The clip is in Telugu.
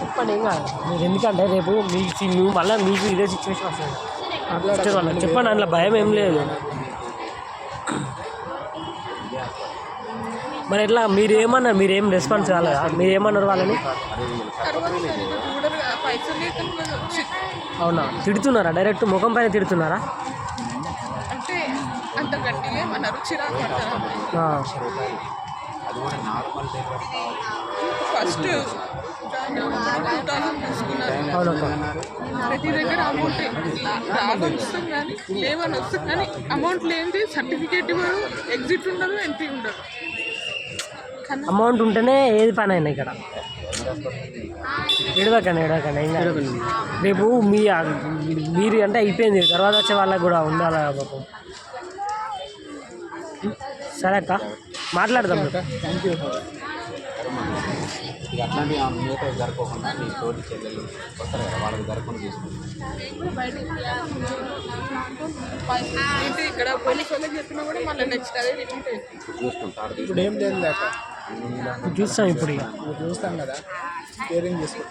చెప్పండి ఏం కాదు మీరు ఎందుకంటే రేపు మీ మళ్ళీ మీకు ఇదే సిచ్యువేషన్ వస్తుంది. చెప్పండి చెప్పండి అందులో భయం ఏం లేదు. మరి ఎట్లా మీరు ఏమన్నారు మీరు ఏం రెస్పాన్స్ కాలేదా? మీరు ఏమన్నారు వాళ్ళని? అవునా? తిడుతున్నారా? డైరెక్ట్ ముఖం పైన తిడుతున్నారా? ఫస్ట్ ప్రతి దగ్గర అమౌంట్ రావని వస్తుంది కానీ లేవని వస్తుంది కానీ అమౌంట్ లేనిది సర్టిఫికేట్ ఇవ్వరు ఎగ్జిట్ ఉండదు ఎంపీ ఉండదు. అమౌంట్ ఉంటేనే ఏది పని అయినా ఇక్కడ. ఎడవకండి ఎడవకండి ఏం కాదు. రేపు మీ మీరు అంటే అయిపోయింది తర్వాత వచ్చే వాళ్ళకి కూడా ఉండాలి పాపం. సరే అక్క మాట్లాడదాం. థ్యాంక్ యూ అట్లాంటి మిగతా జరగకుండా నీ తోటి చెల్లెలు వస్తారు కదా వాళ్ళకి జరగకుండా చూసుకుంటాం ఇక్కడ పోలీస్ వాళ్ళకి చెప్పినా కూడా మళ్ళీ నెక్స్ట్ అదే రిపీట్ అవుతుంది చూసుకుంటారు ఇప్పుడు ఏం లేదు లేక? చూస్తాం ఇప్పుడు ఇక. నువ్వు చూస్తాం కదా కేరింగ్ చేసుకో.